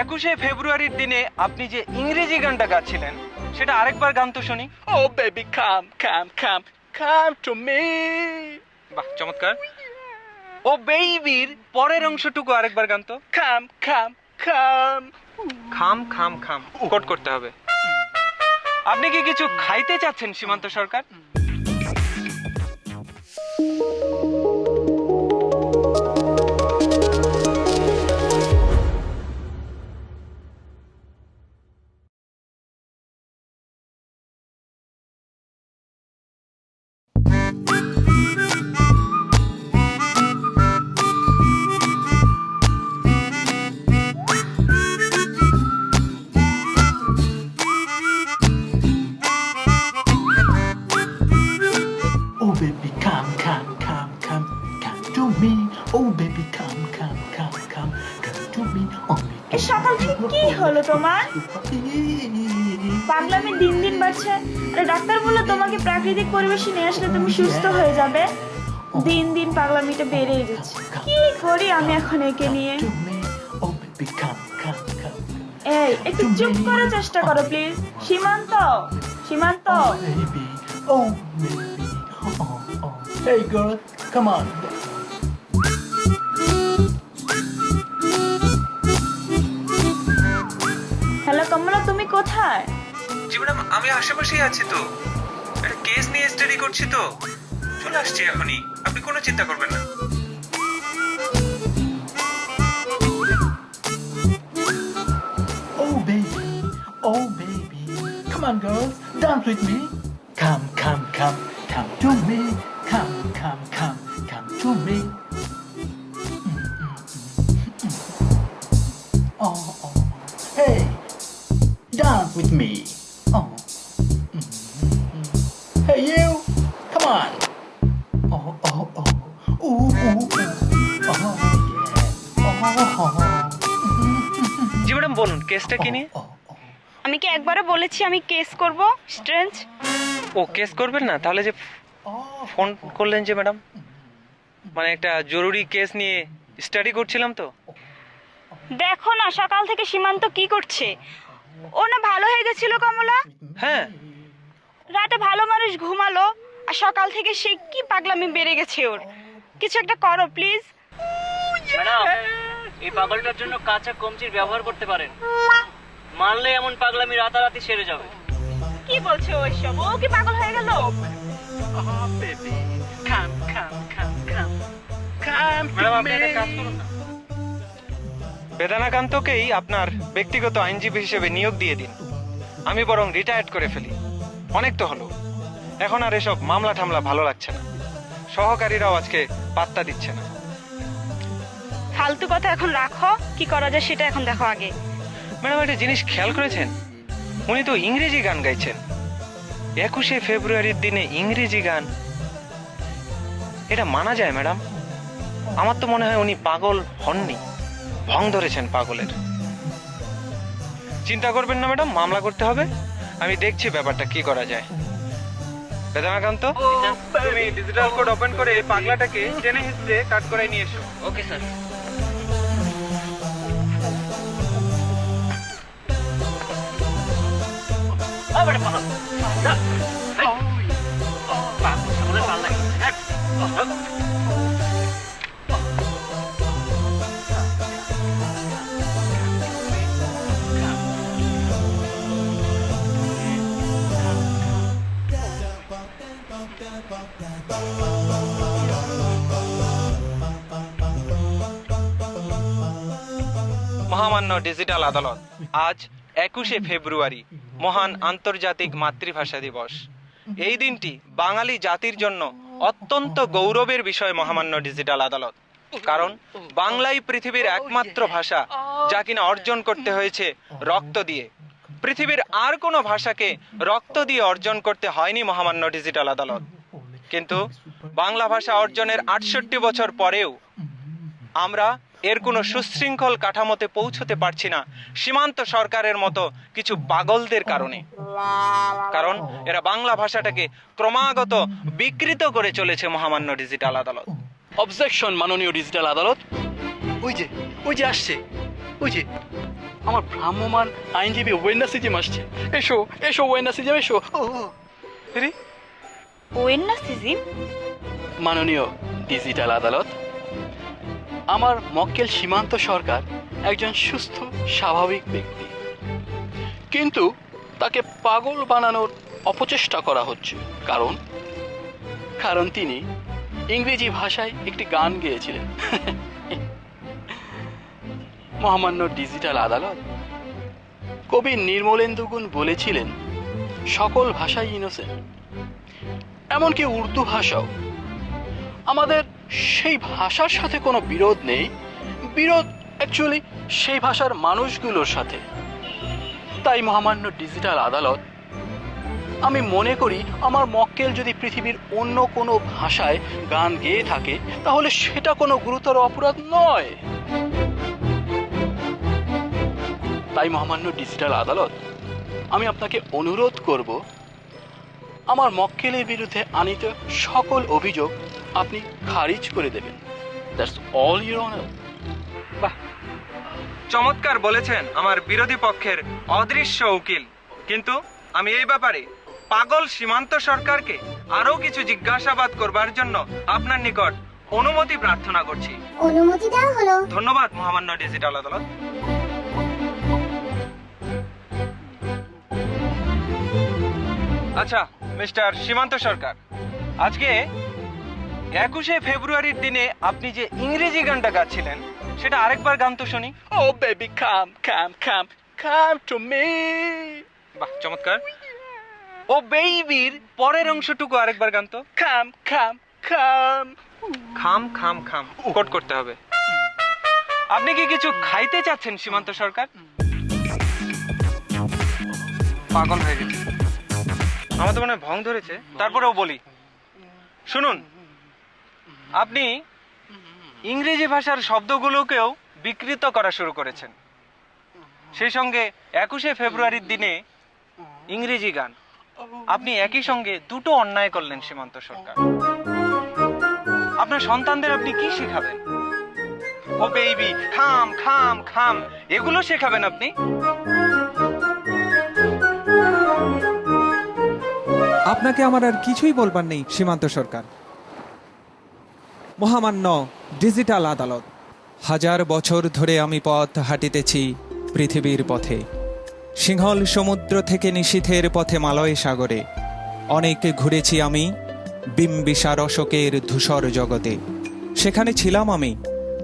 একুশে ফেব্রুয়ারির দিনে আপনি যে ইংরেজি গানটা গাচ্ছিলেন সেটা আরেকবার গান তো শুনি। ও baby come, come, come, come to me. বাহ চমৎকার। ও বেইবির পরের অংশটুকু আরেকবার গান তো। Come, come, come. খাম খাম খাম। কোট করতে হবে। আপনি কি কিছু খাইতে চাচ্ছেন সীমান্ত সরকার? Come, come, come, come, come to me. এ সকাল থেকে কি হলো তোমার পাগলামি দিন দিন বাড়ছে আরে ডাক্তার বলল তোমাকে প্রাকৃতিক পরিবেশে নিয়ে আসলে তুমি সুস্থ হয়ে যাবে দিন দিন পাগলামিটা বেড়েই যাচ্ছে কি করি আমি এখন একে নিয়ে. এই একটু চুপ করার চেষ্টা করো প্লিজ সীমান্ত সীমান্ত. Hey girl, come on. কোথায় জি ম্যাডাম আমি আশেপাশেই আছি তো একটা কেস নিয়ে স্টাডি করছি তো চলে আসছি এখনই আপনি কোনো চিন্তা করবেন না Oh baby, oh baby. Come on girls, dance with me. Come, come, come, come to me. Come, come, come, come to me. With me. Oh. Mm, mm, mm. Hey you, come on. Oh, oh, oh. Ooh, ooh, ooh. Oh, yeah. Oh, oh. জি madam বলুন কেসটা কি নিয়ে. আমি কি একবারও বলেছি আমি কেস করব স্ট্রেঞ্জ ও কেস করবেন না তাহলে যে Oh, ফোন করলেন যে ম্যাডাম মানে একটা জরুরি কেস নিয়ে স্টাডি করছিলাম তো দেখো না সকাল থেকে সীমান্ত কি করছে ও না ভালো হয়ে গেছিল কমলা? হ্যাঁ। রাতে ভালো মানুষ ঘুমালো আর সকাল থেকে সে কি পাগলামি বেড়ে গেছে ওর? কিছু একটা করো প্লিজ ম্যাডাম এই পাগলটার জন্য কাঁচা কমচির ব্যবহার করতে পারেন। মারলে এমন পাগলামি রাতারাতি সেরে যাবে। কি বলছো ওইসব? ও কি পাগল হয়ে গেল? ম্যাডাম আপনি একটা কাজ. করুন না। বেদানাকান্তকেই আপনার ব্যক্তিগত আইনজীবী হিসেবে নিয়োগ দিয়ে দিন। আমি বরং রিটায়ার্ড করে ফেলি। অনেক তো হলো। এখন আর এসব মামলা ঠামলা ভালো লাগছে না। সহকারীরাও আজকে পাত্তা দিচ্ছে না। ফালতু কথা এখন রাখো। কি করা যায় সেটা এখন দেখো আগে। ম্যাডাম একটা জিনিস খেয়াল করেছেন? উনি তো ইংরেজি গান গাইছেন। একুশে ফেব্রুয়ারির দিনে ইংরেজি গান। এটা মানা যায় ম্যাডাম? আমার তো মনে হয় উনি পাগল হননি। ভং ধরেছেন পাগলের। চিন্তা করবেন না ম্যাডাম মামলা করতে হবে। আমি দেখছি ব্যাপারটা কি করা যায়। বেদনাকান্ত তুমি ডিজিটাল কোড ওপেন করে এই পাগলাটাকে টেনে হিসেবে কাট করে নিয়ে এসো। ওকে স্যার মহামান্য ডিজিটাল আদালত, আজ একুশে ফেব্রুয়ারি, মহান আন্তর্জাতিক মাতৃভাষা দিবস। এই দিনটি বাঙালি জাতির জন্য অত্যন্ত গৌরবের বিষয় মহামান্য ডিজিটাল আদালত। কারণ বাংলাই পৃথিবীর একমাত্র ভাষা যা কিনা অর্জন করতে হয়েছে রক্ত দিয়ে। পৃথিবীর আর কোনো ভাষাকে রক্ত দিয়ে অর্জন করতে হয়নি মহামান্য ডিজিটাল আদালত। কিন্তু বাংলা ভাষা অর্জনের আটষট্টি বছর পরেও আমরা এর কোনো সুশৃঙ্খল কাঠামোতে পৌঁছতে পারছি না সীমান্ত সরকারের মতো কিছু পাগলদের কারণে। কারণ এরা বাংলা ভাষাটাকে ক্রমাগত বিকৃত করে চলেছে মহামান্য ডিজিটাল আদালত। অবজেকশন মাননীয় ডিজিটাল আদালত। ওই যে ওই যে আসছে। ওই যে আমার ভ্রাম্যমান আইনজীবী ওয়েন্ডা সিজিম আসছে। এসো এসো ওয়েন্ডা সিজিম এসো। ও রে মাননীয় ডিজিটাল আদালত আমার মক্কেল সীমান্ত সরকার একজন সুস্থ স্বাভাবিক ব্যক্তি। কিন্তু তাকে পাগল বানানোর অপচেষ্টা করা হচ্ছে। কারণ? কারণ তিনি ইংরেজি ভাষায় একটি গান গেয়েছিলেন। মহামান্য ডিজিটাল আদালত। কবি নির্মলেন্দুগুণ বলেছিলেন, সকল ভাষাই ইনোসেন্ট এমনকি উর্দু ভাষাও। আমাদের সেই ভাষার সাথে কোনো বিরোধ নেই। বিরোধ অ্যাকচুয়ালি সেই ভাষার মানুষগুলোর সাথে। তাই মহামান্য ডিজিটাল আদালত, আমি মনে করি আমার মক্কেল যদি পৃথিবীর অন্য কোনো ভাষায় গান গেয়ে থাকে, তাহলে সেটা কোনো গুরুতর অপরাধ নয়। তাই মহামান্য ডিজিটাল আদালত আমি আপনাকে অনুরোধ করব আমার মক্কেলের বিরুদ্ধে আনিত সকল অভিযোগ আপনি খারিজ করে দেবেন। দ্যাটস অল ইউর অনার বাহ। চমৎকার বলেছেন আমার বিরোধী পক্ষের অদৃশ্য উকিল। কিন্তু আমি এই ব্যাপারে পাগল সীমান্ত সরকারকে আরও কিছু জিজ্ঞাসাবাদ করবার জন্য আপনার নিকট অনুমতি প্রার্থনা করছি। অনুমতি দেওয়া হলো। ধন্যবাদ মহামান্য ডিজিটাল আদালত। আচ্ছা মিস্টার সীমান্ত সরকার আজকে একুশে ফেব্রুয়ারির দিনে আপনি যে ইংরেজি গানটা গাচ্ছিলেন সেটা আরেকবার গান তো শুনি। ও baby come come come come to me বাহ চমৎকার। ও বেইবির পরের অংশটুকু আরেকবার গান তো। কাম কাম কাম খাম খাম খাম কোট করতে হবে। আপনি কি কিছু খাইতে চাচ্ছেন সীমান্ত সরকার? পাগল হয়ে গেছে। আমার তো মনে হয় ভং ধরেছে। তারপরেও বলি। শুনুন, আপনি ইংরেজি ভাষার শব্দগুলোকেও বিকৃত করা শুরু করেছেন। সেই সঙ্গে একুশে ফেব্রুয়ারির দিনে ইংরেজি গান। আপনি একই সঙ্গে দুটো অন্যায় করলেন সীমান্ত সরকার। আপনার সন্তানদের আপনি কি শেখাবেন? ও বেবি খাম খাম খাম। এগুলো শেখাবেন আপনি? আপনাকে আমার আর কিছুই বলবার নেই, সীমান্ত সরকার। মহামান্য ডিজিটাল আদালত, হাজার বছর ধরে আমি পথ হাঁটিতেছি পৃথিবীর পথে। সিংহল সমুদ্র থেকে নিশীথের পথে মালয় সাগরে। অনেক ঘুরেছি আমি বিম্বিসার অশোকের ধূসর জগতে। সেখানে ছিলাম আমি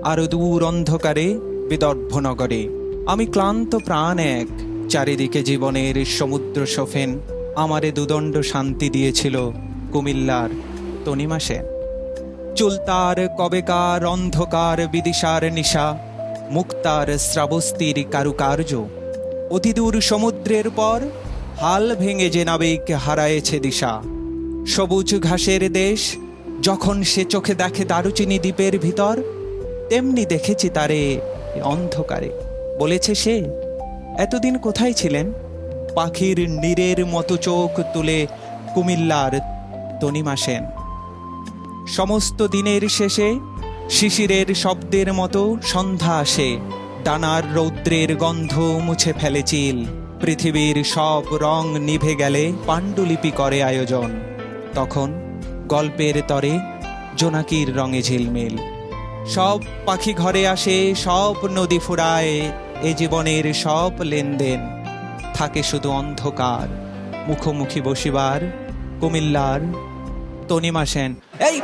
আরও দূর অন্ধকারে বিদর্ভ নগরে। আমি ক্লান্ত প্রাণ এক, চারিদিকে জীবনের সমুদ্র সোফেন আমারে দুদণ্ড শান্তি দিয়েছিল কুমিল্লার তনিমা সেন। চুলতার কবেকার, অন্ধকার, বিদিশার নিশা মুক্তার শ্রাবস্তির কারুকার্য। অতিদূর সমুদ্রের পর হাল ভেঙে যে নাবিক হারায়েছে দিশা। সবুজ ঘাসের দেশ, যখন সে চোখে দেখে দারুচিনি দ্বীপের ভিতর, তেমনি দেখেছি তারে অন্ধকারে। বলেছে সে, এতদিন কোথায় ছিলেন? পাখির নীরের মতো চোখ তুলে কুমিল্লার তনিমা সেন। সমস্ত দিনের শেষে শিশিরের শব্দের মতো সন্ধ্যা আসে। ডানার রৌদ্রের গন্ধ মুছে ফেলে চিল। পৃথিবীর সব রং নিভে গেলে পাণ্ডুলিপি করে আয়োজন। তখন গল্পের তরে জোনাকির রঙে ঝিলমিল। সব পাখি ঘরে আসে, সব নদী ফুরায়, এ জীবনের সব লেনদেন। থাকে শুধু অন্ধকার। মুখোমুখি বসিবার কুমিল্লার তনিমা সেন। এই